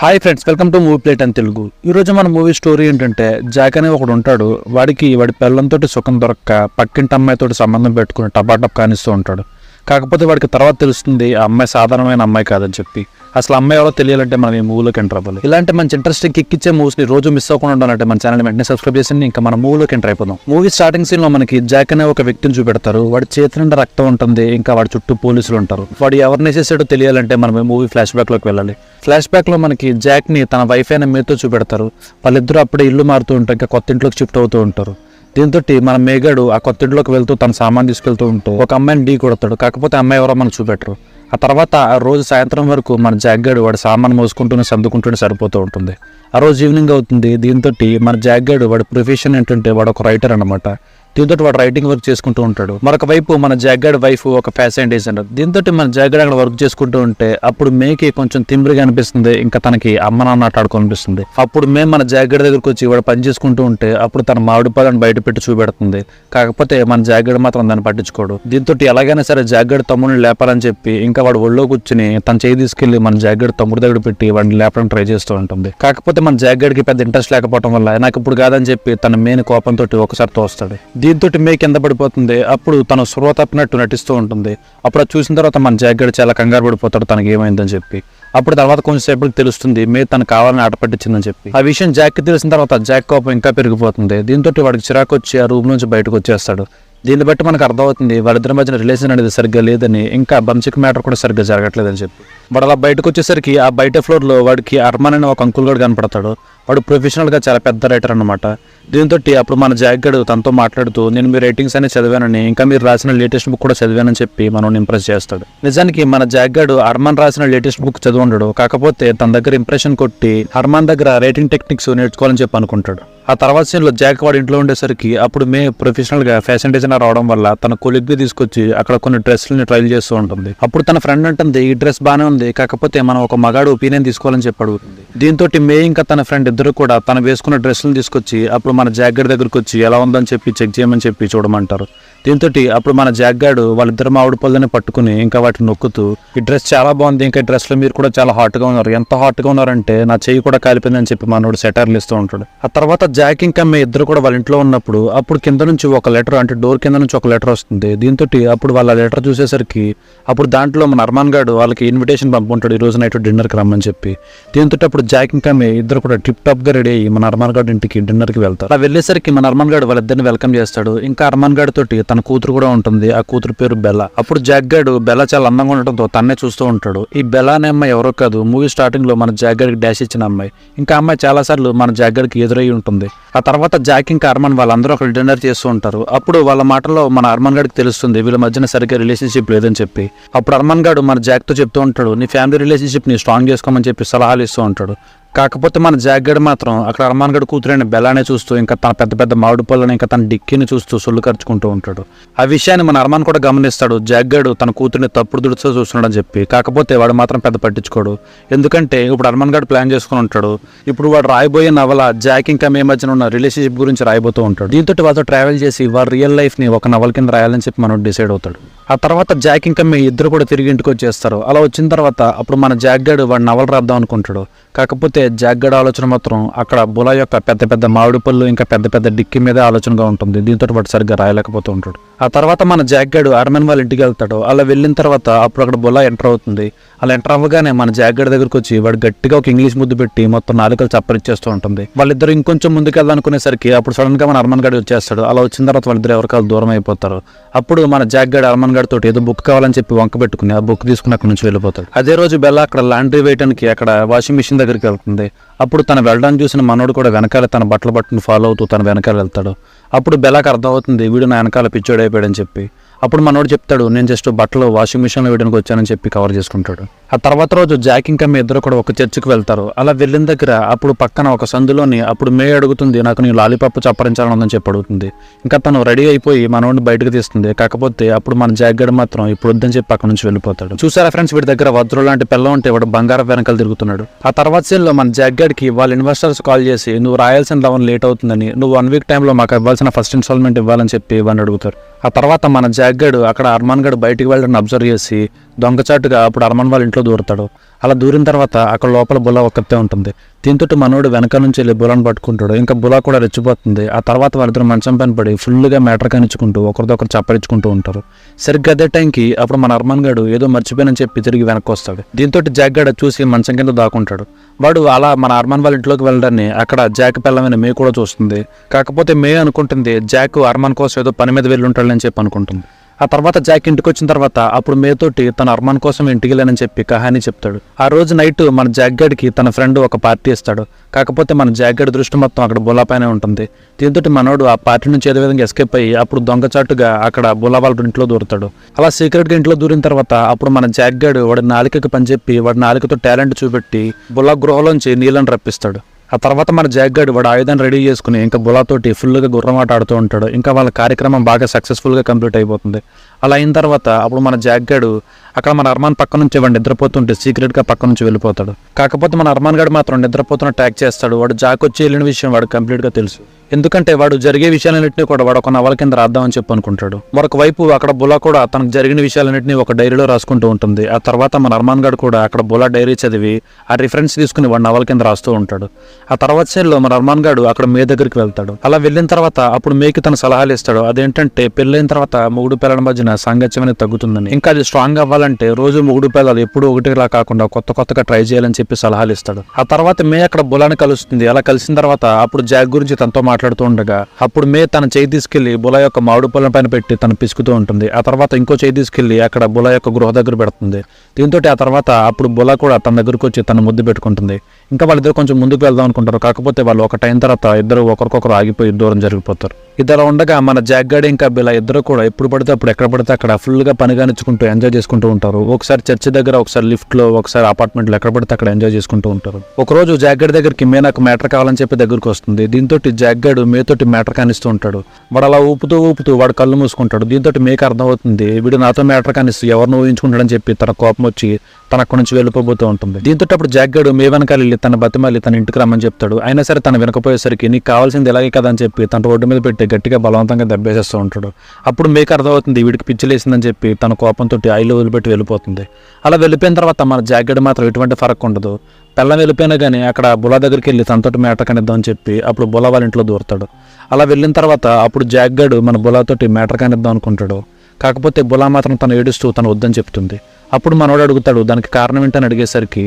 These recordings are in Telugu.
Hi friends welcome to movie plate అని తెలుగు. ఈరోజు మన మూవీ స్టోరీ ఏంటంటే జాక్ అనే ఒకడు ఉంటాడు వాడికి వాడి పిల్లలతో సుఖం దొరక్క పక్కింటి అమ్మాయితోటి సంబంధం పెట్టుకుని టపాటప్ కానిస్తూ ఉంటాడు. కాకపోతే వాడికి తర్వాత తెలుస్తుంది ఆ అమ్మాయి సాధారణమైన అమ్మాయి కాదని చెప్పి. అసలు అమ్మాయి ఎవరో తెలియాలంటే మనం ఈ మూవీలోకి ఎంటర్ అవ్వాలి. ఇలాంటి మంచి ఇంట్రెస్టింగ్ కిక్ ఇచ్చే మూవ్స్ని రోజు మిస్ అవ్వకుండా ఉండాలంటే మన ఛానల్ వెంటనే సబ్స్క్రైబ్ చేసి ఇంకా మన మూవీలోకి ఎంటర్ అయిపోదాం. మూవీ స్టార్టింగ్ సీన్లో మనకి జాక్ అనే ఒక వ్యక్తిని చూపెడతారు. వాడి చేతి నిండా రక్తం ఉంటుంది ఇంకా వాడి చుట్టూ పోలీసులు ఉంటారు. వాడు ఎవరిని వేసేసాడో తెలియాలంటే మనం మూవీ ఫ్లాష్ బ్యాక్లోకి వెళ్ళాలి. ఫ్లాష్ బ్యాక్లో మనకి జాక్ని తన వైఫ్ అయిన మీతో చూపెడతారు. వాళ్ళిద్దరూ అప్పుడే ఇల్లు మారుతూ ఉంటారు ఇంకా కొత్త ఇంట్లోకి షిఫ్ట్ అవుతూ ఉంటారు. దీంతో మన మేగాడు ఆ కొత్త ఇంట్లోకి వెళ్తూ తన సామాన్ తీసుకెళ్తూ ఉంటూ ఒక అమ్మాయిని ఢీ కొడతాడు. కాకపోతే అమ్మాయి ఎవరో మనకు చూపెట్టరు. ఆ తర్వాత ఆ రోజు సాయంత్రం వరకు మన జాగ్గాడు వాడు సామాన్ మోసుకుంటూనే సర్దుకుంటూనే సరిపోతూ ఉంటుంది. ఆ రోజు ఈవినింగ్ అవుతుంది. దీంతో మన జాగ్గాడు వాడి ప్రొఫెషన్ ఏంటంటే వాడు ఒక రైటర్ అనమాట దీంతో వాడు రైటింగ్ వర్క్ చేసుకుంటూ ఉంటాడు. మరొక వైపు మన జగ్గాడ్ వైఫ్ ఒక ఫ్యాషన్ డిజైనర్ దీంతో మన జగ్గాడ్ అక్కడ వర్క్ చేసుకుంటూ ఉంటే అప్పుడు మేకి కొంచెం తిమ్మిరిగా అనిపిస్తుంది. ఇంకా తనకి అమ్మ నాన్న ఆట ఆడుకోనిపిస్తుంది అప్పుడు మేము మన జాగ్గాడ్ దగ్గరకు వచ్చి వాడు పని చేసుకుంటూ ఉంటే అప్పుడు తన మామిడి పళ్ళని బయట పెట్టి చూపెడుతుంది. కాకపోతే మన జాగ్గాడ్ మాత్రం దాన్ని పట్టించుకోడు. దీంతో ఎలాగైనా సరే జాగ్గాడ్ తమ్ముడిని లేపాలని చెప్పి ఇంకా వాడు ఒళ్ళో కూర్చుని తన చేయి తీసుకెళ్ళి మన జాగ్గాడ్ తమ్ముడి దగ్గర పెట్టి వాడిని లేపడానికి ట్రై చేస్తూ ఉంటుంది. కాకపోతే మన జాగ్గాడ్కి పెద్ద ఇంట్రెస్ట్ లేకపోవడం వల్ల నాకు ఇప్పుడు కాదని చెప్పి తన మెయిన్ కోపంతో ఒకసారి తోస్తాడు. దీంతో మే కింద పడిపోతుంది. అప్పుడు తను స్పృహ తప్పినట్టు నటిస్తూ ఉంటుంది. అప్పుడు అది చూసిన తర్వాత మన జాగ్గాడ్ చాలా కంగారు పడిపోతాడు తనకి ఏమైందని చెప్పి. అప్పుడు తర్వాత కొంచెంసేపటికి తెలుస్తుంది మే తను కావాలని ఆట పట్టించిందని చెప్పి. ఆ విషయం జాక్కి తెలిసిన తర్వాత జాక్ కోపం ఇంకా పెరిగిపోతుంది. దీంతో వాడికి చిరాకు వచ్చి ఆ రూమ్ నుంచి బయటకు వచ్చేస్తాడు. దీన్ని బట్టి మనకు అర్థమవుతుంది వాళ్ళిద్దరి మధ్యన రిలేషన్ అనేది సరిగ్గా లేదని ఇంకా బంచిక్ మ్యాటర్ కూడా సరిగ్గా జరగట్లేదని చెప్పి. వాడు అలా బయటకు వచ్చేసరికి ఆ బయట ఫ్లోర్లో వాడికి అర్మాన్ అనే ఒక అంకుల్ గడు కనపడతాడు. వాడు ప్రొఫెషనల్గా చాలా పెద్ద రైటర్ అనమాట దీంతో అప్పుడు మన జాగ్గడు తనతో మాట్లాడుతూ నేను మీ రైటింగ్స్ అనే చదివానని ఇంకా మీరు రాసిన లేటెస్ట్ బుక్ కూడా చదివానని చెప్పి మనం ఇంప్రెస్ చేస్తాడు. నిజానికి మన జాగ్గడు హర్మాన్ రాసిన లేటెస్ట్ బుక్ చదివి ఉండడు కాకపోతే తన దగ్గర ఇంప్రెషన్ కొట్టి హర్మాన్ దగ్గర రైటింగ్ టెక్నిక్స్ నేర్చుకోవాలని చెప్పి అనుకుంటాడు. ఆ తర్వాత సీన్లో జాక్ వాడి ఇంట్లో ఉండేసరికి అప్పుడు మే ప్రొఫెషనల్గా ఫ్యాషన్ డిజైనర్ అవడం వల్ల తన కొలిగ్ తీసుకొచ్చి అక్కడ కొన్ని డ్రెస్సులని ట్రైల్ చేస్తూ ఉంటుంది. అప్పుడు తన ఫ్రెండ్ అంటుంది ఈ డ్రెస్ బాగానే ఉంది కాకపోతే మనం ఒక మగాడు ఒపీనియన్ తీసుకోవాలని చెప్పి అడుగుతుంది దీంతో మే ఇంకా తన ఫ్రెండ్ ఇద్దరు కూడా తను వేసుకున్న డ్రెస్సులను తీసుకొచ్చి అప్పుడు మన జాగ్గడ్ దగ్గరకు వచ్చి ఎలా ఉందని చెప్పి చెక్ చేయమని చెప్పి చూడమంటారు. దీంతో అప్పుడు మన జాగ్గాడు వాళ్ళిద్దరు మామిడి పళ్ళని పట్టుకుని ఇంకా వాటిని నొక్కుతూ ఈ డ్రెస్ చాలా బాగుంది ఇంకా ఈ డ్రెస్లో మీరు కూడా చాలా హాట్గా ఉన్నారు. ఎంత హాట్గా ఉన్నారంటే నా చెయ్యి కూడా కాలిపోయిందని చెప్పి మనోడు సెటర్లు ఇస్తూ ఉంటాడు. ఆ తర్వాత జాక్ ఇంకా మీ ఇద్దరు కూడా వాళ్ళ ఇంట్లో ఉన్నప్పుడు అప్పుడు కింద నుంచి ఒక లెటర్ అంటే డోర్ కింద నుంచి ఒక లెటర్ వస్తుంది. దీంతో అప్పుడు వాళ్ళ లెటర్ చూసేసరికి అప్పుడు దాంట్లో మన అర్మాన్ గాడు వాళ్ళకి ఇన్విటేషన్ పంపుకుంటాడు ఈ రోజు నైట్ డిన్నర్కి రమ్మని చెప్పి. దీంతో అప్పుడు జాక్ ఇంకా మీ ఇద్దరు కూడా టిప్ టాప్గా రెడీ అయ్యి మన అర్మాన్ గాడు ఇంటికి డిన్నర్కి వెళ్తారు. అలా వెళ్ళేసరికి మన అర్మాన్ గాడు వాళ్ళిద్దరిని వెల్కమ్ చేస్తాడు. ఇంకా అర్మాన్ గాడు తోటి తన కూతురు కూడా ఉంటుంది. ఆ కూతురు పేరు బెల్ల. అప్పుడు జాగ్గాడు బెల్ల చాలా అందంగా ఉండటంతో తన్నే చూస్తూ ఉంటాడు. ఈ బెల్ల అనే అమ్మాయి ఎవరో కాదు. మూవీ స్టార్టింగ్లో మన జాగ్గాడికి డాష్ ఇచ్చిన అమ్మాయి. ఇంకా అమ్మాయి చాలా సార్లు మన జాగ్గాడికి ఎదురై ఉంటుంది. ఆ తర్వాత జాక్ ఇంకా అర్మాన్ వాళ్ళందరూ ఒకరు డిన్నర్ చేస్తూ ఉంటారు. అప్పుడు వాళ్ళ మాటల్లో మన అర్మన్ గడికి తెలుస్తుంది వీళ్ళ మధ్యన సరిగ్గా రిలేషన్షిప్ లేదని చెప్పి. అప్పుడు అర్మన్ గాడు మన జాక్తో చెప్తూ ఉంటాడు నీ ఫ్యామిలీ రిలేషన్షిప్ని స్ట్రాంగ్ చేసుకోమని చెప్పి సలహాలు ఇస్తూ ఉంటాడు. కాకపోతే మన జాగ్గడ్ మాత్రం అక్కడ అర్మాన్ గడు కూతురైన బెలాన్ని చూస్తూ ఇంకా తన పెద్ద పెద్ద మామిడి పళ్ళని ఇంకా తన డిక్కిని చూస్తూ సొల్లు ఖర్చుకుంటూ ఉంటాడు. ఆ విషయాన్ని మన అర్మాన్ కూడా గమనిస్తాడు. జాగ్గాడు తన కూతురిని తప్పుడు దుడుస్తూ చూస్తున్నాడని చెప్పి. కాకపోతే వాడు మాత్రం పెద్ద పట్టించుకోడు. ఎందుకంటే ఇప్పుడు అర్మాన్ గడు ప్లాన్ చేసుకుని ఉంటాడు. ఇప్పుడు వాడు రాయబోయే నవల జాక్ ఇంకా మే మధ్యన ఉన్న రిలేషన్షిప్ గురించి రాయబోతూ ఉంటాడు. దీంతో వాళ్ళతో ట్రావెల్ చేసి వాడు రియల్ లైఫ్ని ఒక నవల కింద రాయాలని చెప్పి మనం డిసైడ్ అవుతాడు. ఆ తర్వాత జాక్ ఇంకా మీ ఇద్దరు కూడా తిరిగి ఇంటికి వచ్చేస్తారు. అలా వచ్చిన తర్వాత అప్పుడు మన జాగ్గడ్ వాడు నవల రాద్దాం అనుకుంటాడు. కాకపోతే జాగ్గడ్ ఆలోచన మాత్రం అక్కడ బులా యొక్క పెద్ద పెద్ద మామిడి పళ్ళు ఇంకా పెద్ద పెద్ద డిక్కి మీద ఆలోచనగా ఉంటుంది. దీంతో వాడు సరిగ్గా రాయలేకపోతూ ఉంటాడు. ఆ తర్వాత మన జాగ్గాడు అర్మన్ వాళ్ళ ఇంటికి వెళ్తాడు. అలా వెళ్ళిన తర్వాత అప్పుడు అక్కడ బొలా ఎంటర్ అవుతుంది. అలా ఎంటర్ అవ్వగానే మన జాగ్గడ్ దగ్గరకు వచ్చి వాడు గట్టిగా ఒక ఇంగ్లీష్ ముద్దు పెట్టి మొత్తం నాలుకలు చప్పరిచ్చేస్తూ ఉంటుంది. వాళ్ళిద్దరు ఇంకొంచెం ముందుకు వెళ్ళాలనుకునేసరికి అప్పుడు సడన్గా మన అర్మన్ గడి వచ్చేస్తాడు. అలా వచ్చిన తర్వాత వాళ్ళిద్దరు ఎవరికాలు దూరం అయిపోతారు. అప్పుడు మన జాగ్గాడు అర్మన్ గడ్ తోటి ఏదో బుక్ కావాలని చెప్పి వంక పెట్టుకుని ఆ బుక్ తీసుకుని అక్కడ నుంచి వెళ్ళిపోతాడు. అదే రోజు బెల్ల అక్కడ లాండ్రీ వేయడానికి అక్కడ వాషింగ్ మిషన్ దగ్గరికి వెళ్తుంది. అప్పుడు తన వెళ్ళడానికి చూసిన మనోడు కూడా వెనకాల తన బట్టల బట్టను ఫాలో అవుతూ తన వెనకాల వెళ్తాడు. అప్పుడు బెలాకి అర్థమవుతుంది వీడు నా వెనకాల పిచ్చోడైపోయాడని చెప్పి. అప్పుడు మనోడు చెప్తాడు నేను జస్ట్ బట్టలు వాషింగ్ మిషన్లో వేయడానికి వచ్చానని చెప్పి కవర్ చేసుకుంటాడు. ఆ తర్వాత రోజు జాక్ ఇంకా మీ ఇద్దరు కూడా ఒక చర్చికి వెళ్తారు. అలా వెళ్ళిన దగ్గర అప్పుడు పక్కన ఒక సందులోని అప్పుడు మే అడుగుతుంది నాకు నీ లాలీపాప్ చప్పరించాలని ఉందని చెప్పి అడుగుతుంది. ఇంకా తను రెడీ అయిపోయి మనోడిని బయటకు తీస్తుంది. కాకపోతే అప్పుడు మన జాక్ గడు మాత్రం ఇప్పుడు వద్దని చెప్పి అక్కడ నుంచి వెళ్ళిపోతాడు. చూసారా ఫ్రెండ్స్ వీడి దగ్గర వజ్రం లాంటి పిల్ల ఉంటే వాడు బంగారం వెనకాల తిరుగుతున్నాడు. ఆ తర్వాత సీన్లో మన జాక్ గడికి వాళ్ళ ఇన్వెస్టర్స్ కాల్ చేసి నువ్వు రాయాల్సిన లవన్ లేట్ అవుతుందని నువ్వు వన్ వీక్ టైంలో మాకు ఇవ్వాల్సిన ఫస్ట్ ఇన్స్టాల్మెంట్ ఇవ్వాలని చెప్పి ఇవన్నీ అడుగుతారు. ఆ తర్వాత మన జాక్ గడు అక్కడ అర్మాన్ గడు బయటికి వెళ్ళడం అబ్జర్వ్ చేసి దొంగచాటుగా అప్పుడు అర్మాన్ వాళ్ళ ఇంట్లో దూరతాడు. అలా దూరిన తర్వాత అక్కడ లోపల బుల్ల ఒక్కతే ఉంటుంది. దీంతో మనోడు వెనక నుంచి వెళ్ళి బులాను పట్టుకుంటాడు. ఇంకా బులా కూడా రెచ్చిపోతుంది. ఆ తర్వాత వాళ్ళిద్దరు మంచం పైన పడి ఫుల్గా మ్యాటర్ కానిచ్చుకుంటూ ఒకరిదొకరు చప్పరించుకుంటూ ఉంటారు. సరిగ్గా అదే టైంకి అప్పుడు మన అర్మాన్ గాడు ఏదో మర్చిపోయినని చెప్పి తిరిగి వెనక్కి వస్తాడు. దీంతో జాక్ చూసి మంచం కింద దాక్కుంటాడు. వాడు అలా మన అర్మాన్ వాళ్ళ ఇంట్లోకి వెళ్ళడాన్ని అక్కడ జాక్ పిల్లమైన మే కూడా చూస్తుంది. కాకపోతే మే అనుకుంటుంది జాక్ అర్మాన్ కోసం ఏదో పని మీద వెళ్ళి ఉంటాడని చెప్పి అనుకుంటుంది. ఆ తర్వాత జాక్ ఇంటికి వచ్చిన తర్వాత అప్పుడు మేతోటి తన అర్మాన్ కోసం ఇంటికి లేనని చెప్పి కహాని చెప్తాడు. ఆ రోజు నైట్ మన జాగ్గాడికి తన ఫ్రెండ్ ఒక పార్టీ ఇస్తాడు. కాకపోతే మన జాగ్గాడి దృష్టి మొత్తం అక్కడ బులాపైనే ఉంటుంది. దీంతో మనోడు ఆ పార్టీ నుంచి ఏదో విధంగా ఎస్కేప్ అయ్యి అప్పుడు దొంగచాటుగా అక్కడ బులా వాళ్ళ ఇంట్లో దూరుతాడు. అలా సీక్రెట్గా ఇంట్లో దూరిన తర్వాత అప్పుడు మన జాగ్గాడు వాడి నాలికకి పనిచెప్పి వాడి నాలికతో టాలెంట్ చూపెట్టి బులా గృహలోంచి నీళ్ళని రప్పిస్తాడు. ఆ తర్వాత మన జాగ్గాడు వాడు ఆయుధాన్ని రెడీ చేసుకుని ఇంకా బులాతోటి ఫుల్గా గుర్రమాట ఆడుతూ ఉంటాడు. ఇంకా వాళ్ళ కార్యక్రమం బాగా సక్సెస్ఫుల్గా కంప్లీట్ అయిపోతుంది. అలా అయిన తర్వాత అప్పుడు మన జాగ్గాడు అక్కడ మన అర్మాన్ పక్క నుంచి వాడు నిద్రపోతుంటే సీక్రెట్గా పక్క నుంచి వెళ్ళిపోతాడు. కాకపోతే మన అర్మాన్ గడు మాత్రం నిద్రపోతున్న ట్యాక్ చేస్తాడు. వాడు జాక్ వచ్చి వెళ్ళిన విషయం వాడు కంప్లీట్గా తెలుసు. ఎందుకంటే వాడు జరిగే విషయాలన్నింటినీ కూడా వాడు ఒక నవల కింద రాద్దామని చెప్పి అనుకుంటాడు. మరొక వైపు అక్కడ బులా కూడా తనకు జరిగిన విషయాలన్నింటినీ ఒక డైరీలో రాసుకుంటూ ఉంటుంది. ఆ తర్వాత మన అర్మాన్ గడ్ కూడా అక్కడ బులా డైరీ చదివి ఆ రిఫరెన్స్ తీసుకుని వాడు నవల కింద రాస్తూ ఉంటాడు. ఆ తర్వాత సైడ్లో మన అర్మాన్ గాడు అక్కడ మే దగ్గరికి వెళ్తాడు. అలా వెళ్ళిన తర్వాత అప్పుడు మేకి తన సలహాలు ఇస్తాడు. అదేంటంటే పెళ్ళైన తర్వాత మూడు పిల్లల మధ్యన సాంగత్యం అనేది తగ్గుతుందని. ఇంకా అది స్ట్రాంగ్ అవ్వాలంటే రోజు మూడు పిల్లలు ఎప్పుడు ఒకటిలా కాకుండా కొత్త కొత్తగా ట్రై చేయాలని చెప్పి సలహాలు ఇస్తాడు. ఆ తర్వాత మే అక్కడ బులాని కలుస్తుంది. అలా కలిసిన తర్వాత అప్పుడు జాగ్ గురించి తనతో మాట్లాడుతూ ఉండగా అప్పుడు మే తన చేయి తీసుకెళ్ళి బుల యొక్క మామిడి పొలం పైన పెట్టి తను పిసుకుతూ ఉంటుంది. ఆ తర్వాత ఇంకో చేయి తీసుకెళ్ళి అక్కడ బుల యొక్క గృహ దగ్గర పెడుతుంది. దీంతో ఆ తర్వాత అప్పుడు బుల కూడా తన దగ్గరకు వచ్చి తన ముద్దు పెట్టుకుంటుంది. ఇంకా వాళ్ళిద్దరు కొంచెం ముందుకు వెళ్దాం అనుకుంటారు. కాకపోతే వాళ్ళు ఒక టైం తర్వాత ఇద్దరు ఒకరికొకరు ఆగిపోయి దూరం జరిగిపోతారు. ఇద్దరు ఉండగా మన జాగ్గాడి ఇంకా బిలా ఇద్దరు కూడా ఎప్పుడు పడితే అప్పుడు ఎక్కడ పడితే అక్కడ ఫుల్గా పనిగానిచ్చుకుంటూ ఎంజాయ్ చేసుకుంటూ ఉంటారు. ఒకసారి చర్చి దగ్గర ఒకసారి లిఫ్ట్లో ఒకసారి అపార్ట్మెంట్లో ఎక్కడ పడితే అక్కడ ఎంజాయ్ చేసుకుంటూ ఉంటారు. ఒకరోజు రోజు దగ్గరికి మే నాకు మ్యాటర్ కావాలని చెప్పి దగ్గరికి వస్తుంది. దీంతో జాగ్గాడు మేతోటి మ్యాటర్ కానిస్తూ ఉంటాడు. వాడు అలా ఊపుతూ ఊపుతూ వాడు కళ్ళు మూసుకుంటాడు. దీంతో మేకు అర్థమవుతుంది వీడు నాతో మ్యాటర్ కానిస్తూ ఎవరిని ఊహించుకుంటాడని చెప్పి తన కోపం వచ్చి తన అక్కడి నుంచి వెళ్ళిపోబోతూ ఉంటుంది. దీంతో అప్పుడు జాగ్గాడు మీ మే వెనకాల వెళ్ళి తన బతిమాలి తన ఇంటికి రమ్మని చెప్తాడు. అయినా సరే తను వినకపోయేసరికి నీకు కావాల్సింది ఇలాగే కదా అని చెప్పి తన రోడ్డు మీద పెట్టి గట్టిగా బలవంతంగా దెబ్బేసేస్తూ ఉంటాడు. అప్పుడు మీకు అర్థమవుతుంది వీడికి పిచ్చిలేసిందని చెప్పి తన కోపంతో ఐలు వదిలిపెట్టి వెళ్ళిపోతుంది. అలా వెళ్ళిపోయిన తర్వాత మన జాగ్గాడు మాత్రం ఎటువంటి ఫరక్ ఉండదు. పెళ్ళం వెళ్ళిపోయినా కానీ అక్కడ బులా దగ్గరికి వెళ్ళి తనతోటి మేట కనిద్దాం అని చెప్పి అప్పుడు బులా వాళ్ళ ఇంట్లో దూరుతాడు. అలా వెళ్ళిన తర్వాత అప్పుడు జాగ్గాడు మన బులాతోటి మేటర్ కానిద్దాం అనుకుంటాడు. కాకపోతే బులా మాత్రం తను ఏడుస్తూ తను వద్దని చెప్తుంది. అప్పుడు మనవాడు అడుగుతాడు దానికి కారణం ఏంటని అడిగేసరికి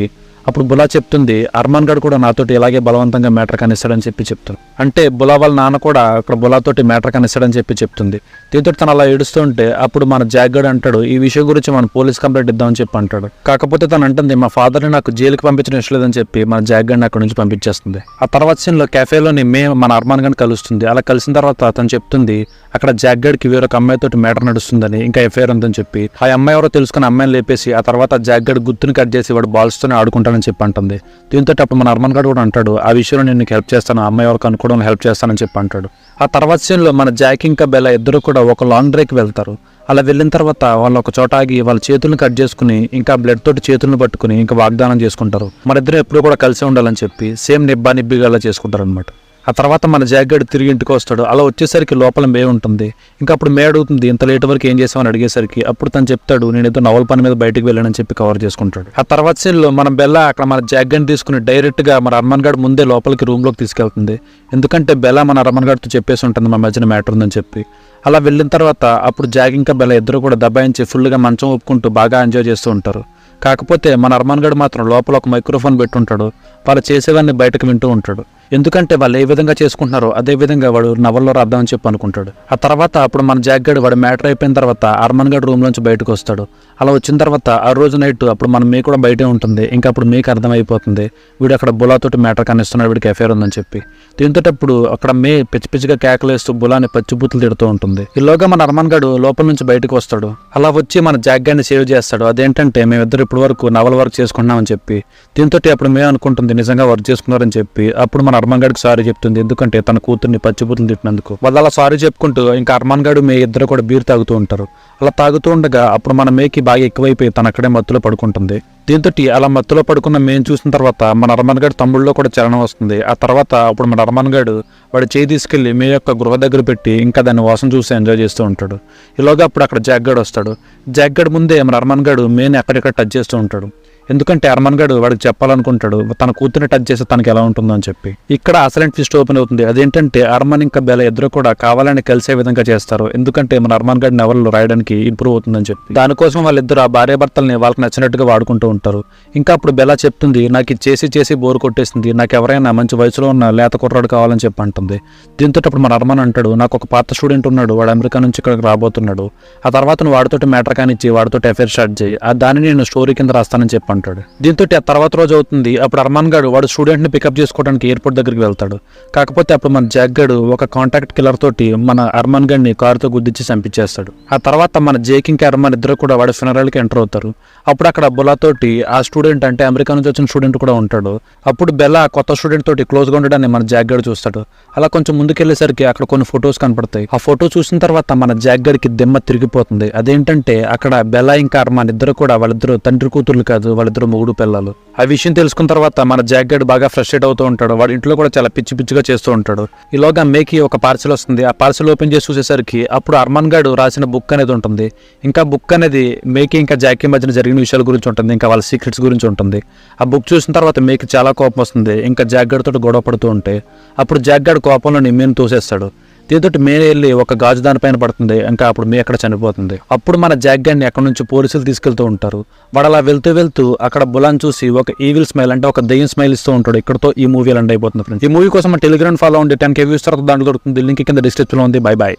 అప్పుడు బులా చెప్తుంది అర్మాన్ గడ్ కూడా నాతోటి ఇలాగే బలవంతంగా మ్యాటర్ కనిస్తాడని చెప్పి చెప్తాడు అంటే బులా వాళ్ళ నాన్న కూడా అక్కడ బులాతోటి మ్యాటర్ కనిస్తాడని చెప్పి చెప్తుంది. దీంతో తను అలా ఏడుస్తుంటే అప్పుడు మన జాగ్గడ్ అంటాడు ఈ విషయం గురించి మనం పోలీస్ కంప్లైంట్ ఇద్దామని చెప్పి అంటాడు. కాకపోతే తను అంటుంది మా ఫాదర్ని నాకు జైలుకి పంపించడం ఇష్టం లేదని చెప్పి మన జాగ్గడ్ని అక్కడ నుంచి పంపించేస్తుంది. ఆ తర్వాత సీన్లో కెఫేలోని మే మన అర్మాన్ గడ్ కలుస్తుంది. అలా కలిసిన తర్వాత తను చెప్తుంది అక్కడ జాగ్గడ్కి వేరొక అమ్మాయితోటి మ్యాటర్ నడుస్తుందని ఇంకా ఎఫ్ఐఆర్ ఉందని చెప్పి. ఆ అమ్మాయి ఎవరో తెలుసుకుని అమ్మాయిని లేపేసి ఆ తర్వాత జాగ్గడ్ గుర్తుని కట్ చేసి వాడు బాల్స్తోనే ఆడుకుంటానని చెప్పి అంటుంది. దీంతో అప్పుడు మన అర్మన్ గారు కూడా అంటాడు ఆ విషయంలో నేను నీకు హెల్ప్ చేస్తాను అమ్మాయి వరకు అనుకోవడం హెల్ప్ చేస్తానని చెప్పి అంటాడు. ఆ తర్వాత సీన్లో మన జాక్ ఇంకా బెల్ల ఇద్దరు కూడా ఒక లాంగ్ డ్రైవ్కి వెళ్తారు. అలా వెళ్ళిన తర్వాత వాళ్ళు ఒక చోట ఆగి వాళ్ళ చేతులను కట్ చేసుకుని ఇంకా బ్లడ్ తోటి చేతులను పట్టుకుని ఇంకా వాగ్దానం చేసుకుంటారు. మరిద్దరు ఎప్పుడు కూడా కలిసి ఉండాలని చెప్పి సేమ్ నిబ్బా నిబ్బిగా అలా చేసుకుంటారు అనమాట ఆ తర్వాత మన జాగ్గాడు తిరిగి ఇంటికి వస్తాడు. అలా వచ్చేసరికి లోపల మే ఉంటుంది. ఇంకా అప్పుడు మే అడుగుతుంది ఇంత లేట్ వరకు ఏం చేసామని అడిగేసరికి అప్పుడు తను చెప్తాడు నేను ఏదో నవల పని మీద బయటకు వెళ్ళానని చెప్పి కవర్ చేసుకుంటాడు. ఆ తర్వాత సీన్లో మనం బెల్లా అక్కడ మన జాగ్గాని తీసుకుని డైరెక్ట్గా మన అర్మన్ గడ్ ముందే లోపలికి రూమ్లోకి తీసుకెళ్తుంది. ఎందుకంటే బెల్లా మన అర్మన్ గడ్తో చెప్పేసి ఉంటుంది మా మధ్యన మ్యాటర్ ఉందని చెప్పి. అలా వెళ్ళిన తర్వాత అప్పుడు జాగ్ ఇంకా బెల్ల ఇద్దరు కూడా దబాయించి ఫుల్గా మంచం ఒప్పుకుంటూ బాగా ఎంజాయ్ చేస్తూ ఉంటారు. కాకపోతే మన అర్మాన్ గడ్ మాత్రం లోపల ఒక మైక్రోఫోన్ పెట్టుంటాడు. వాళ్ళు చేసేవన్నీ బయటకు వింటూ ఉంటాడు. ఎందుకంటే వాళ్ళు ఏ విధంగా చేసుకుంటున్నారో అదే విధంగా వాడు నవల్లో రాద్దామని చెప్పి అనుకుంటాడు. ఆ తర్వాత అప్పుడు మన జాగ్గాడు వాడు మ్యాటర్ అయిపోయిన తర్వాత అర్మన్ గడ్ రూమ్ నుంచి బయటకు వస్తాడు. అలా వచ్చిన తర్వాత ఆ రోజు నైట్ అప్పుడు మన మీ కూడా బయటే ఉంటుంది. ఇంకా అప్పుడు మీకు అర్థమైపోతుంది. వీడు అక్కడ బులాతోటి మ్యాటర్ కనిస్తున్నాడు వీడికి ఎఫైర్ ఉందని చెప్పి. దీంతో అప్పుడు అక్కడ మే పిచ్చి పిచ్చిగా కేకలేస్తూ బులాని పచ్చిబూతులు తిడుతూ ఉంటుంది. ఈలోగా మన అర్మన్ గడు లోపల నుంచి బయటకు వస్తాడు. అలా వచ్చి మన జాగ్గాన్ని సేవ్ చేస్తాడు. అదేంటంటే మేమిద్దరు ఇప్పటి వరకు నవల వర్క్ చేసుకున్నామని చెప్పి. దీంతో అప్పుడు మేము అనుకుంటుంది నిజంగా వర్క్ చేసుకున్నారని చెప్పి. అప్పుడు మన అర్మాన్ గడికి సారీ చెప్తుంది. ఎందుకంటే తన కూతుర్ని పచ్చిబూతులు తిట్టినందుకు. వాళ్ళు అలా సారీ చెప్పుకుంటూ ఇంకా అర్మాన్ గడు మే ఇద్దరు కూడా బీర్ తాగుతూ ఉంటారు. అలా తాగుతూ ఉండగా అప్పుడు మన మేకి బాగా ఎక్కువైపోయి తన అక్కడే మత్తులో పడుకుంటుంది. దీంతో అలా మత్తులో పడుకున్న మేము చూసిన తర్వాత మన అర్మాన్ గడ్ తమ్ముళ్ళలో కూడా చలనం వస్తుంది. ఆ తర్వాత అప్పుడు మన అర్మాన్ గడు వాడు చేయి తీసుకెళ్ళి మే యొక్క గృహ దగ్గర పెట్టి ఇంకా దాన్ని వాసన చూసి ఎంజాయ్ చేస్తూ ఉంటాడు. ఇలాగా అప్పుడు అక్కడ జాగ్గాడు వస్తాడు. జాగ్గాడు ముందే మన అర్మాన్ గడు మేని అక్కడిక్కడ టచ్ చేస్తూ ఉంటాడు. ఎందుకంటే అర్మన్ గడు వాడికి చెప్పాలనుకుంటాడు తన కూతుర్ని టచ్ చేస్తే తనకి ఎలా ఉంటుందో అని చెప్పి. ఇక్కడ అసలెంట్ ఫిస్ట్ ఓపెన్ అవుతుంది. అదేంటంటే అర్మన్ ఇంకా బెల ఇద్దరు కూడా కావాలని కలిసే విధంగా చేస్తారు. ఎందుకంటే మన అర్మన్ గడ్ ఎవరు రాయడానికి ఇంప్రూవ్ అవుతుందని చెప్పి. దానికోసం వాళ్ళిద్దరు ఆ భార్యాభర్తల్ని వాళ్ళకి నచ్చినట్టుగా వాడుకుంటూ ఉంటారు. ఇంకా అప్పుడు బెలా చెప్తుంది నాకు చేసి చేసి బోర్ కొట్టేసింది. నాకు ఎవరైనా మంచి వయసులో ఉన్న లేత కుర్రాడు కావాలని చెప్పి అంటుంది. దీంతో అప్పుడు మన అర్మన్ అంటాడు నాకు ఒక పాత స్టూడెంట్ ఉన్నాడు. వాడు అమెరికా నుంచి ఇక్కడికి రాబోతున్నాడు. ఆ తర్వాత నువ్వు వాడితోటి మ్యాటర్ కానిచ్చి వాడితోటి అఫేర్ స్టార్ట్ చేయి. ఆ దాన్ని నేను స్టోరీ కింద రాస్తానని చెప్పాను అంటాడు. దీంతో ఆ తర్వాత రోజు అవుతుంది. అప్పుడు అర్మాన్ గాడు వాడు స్టూడెంట్ని పికప్ చేసుకోవడానికి ఎయిర్పోర్ట్ దగ్గరికి వెళ్తాడు. కాకపోతే అప్పుడు మన జాక్ గడు ఒక కాంటాక్ట్ కిల్లర్ తోటి మన అర్మాన్ గడిని కారుతో గుద్దించి చంపించేస్తాడు. ఆ తర్వాత మన జేక్ ఇంకా అర్మాన్ ఇద్దరు కూడా వాడు ఫినరల్కి ఎంటర్ అవుతారు. అప్పుడు అక్కడ బులాతోటి ఆ స్టూడెంట్ అంటే అమెరికా నుంచి వచ్చిన స్టూడెంట్ కూడా ఉంటాడు. అప్పుడు బెల్లా ఆ కొత్త స్టూడెంట్ తోటి క్లోజ్గా ఉండడాన్ని మన జాక్ గడు చూస్తాడు. అలా కొంచెం ముందుకెళ్ళేసరికి అక్కడ కొన్ని ఫొటోస్ కనపడతాయి. ఆ ఫోటో చూసిన తర్వాత మన జాక్ గడికి దిమ్మ తిరిగిపోతుంది. అదేంటంటే అక్కడ బెల్లా ఇంకా అర్మాన్ ఇద్దరు కూడా వాళ్ళిద్దరు తండ్రి కూతుర్లు కాదు వాళ్ళిద్దరు మొగుడు పిల్లలు. ఆ విషయం తెలుసుకున్న తర్వాత మన జాకెట్ గడ్ బాగా ఫ్రస్ట్రేట్ అవుతూ ఉంటాడు. వాడి ఇంట్లో కూడా చాలా పిచ్చి పిచ్చిగా చేస్తూ ఉంటాడు. ఈలోగా మేకి ఒక పార్సల్ వస్తుంది. ఆ పార్సల్ ఓపెన్ చేసి చూసేసరికి అప్పుడు అర్మన్ గాడు రాసిన బుక్ అనేది ఉంటుంది. ఇంకా బుక్ అనేది మేకి ఇంకా జాకీ మధ్యన జరిగిన విషయాల గురించి ఉంటుంది. ఇంకా వాళ్ళ సీక్రెట్స్ గురించి ఉంటుంది. ఆ బుక్ చూసిన తర్వాత మేకి చాలా కోపం వస్తుంది. ఇంకా జాక్ తోటి గొడవ పడుతూ ఉంటే అప్పుడు జాక్ కోపంలో నిమ్మేను తోసేస్తాడు. దీంతో మే వెళ్ళి ఒక గాజు దానిపైన పడుతుంది ఇంకా అప్పుడు మే అక్కడ చనిపోతుంది. అప్పుడు మన జాగ్గాన్ని అక్కడ నుంచి పోలీసులు తీసుకెళ్తూ ఉంటారు. వాడు అలా వెళ్తూ వెళ్తూ అక్కడ బులాన్ చూసి ఒక ఈవిల్ స్మైల్ అంటే ఒక దయ్యం స్మైల్ ఇస్తూ ఉంటాడు. ఇక్కడతో ఈ మూవీ ఎండ్ అయిపోతుంది ఫ్రెండ్స్ ఈ మూవీ కోసం టెలిగ్రామ్ ఫాలో ఉండి టెన్ కే వ్యూస్ తర్వాత దాంట్లో దొరుకుతుంది. లింక్ కింద డిస్క్రిప్షన్లో ఉంది. Bye bye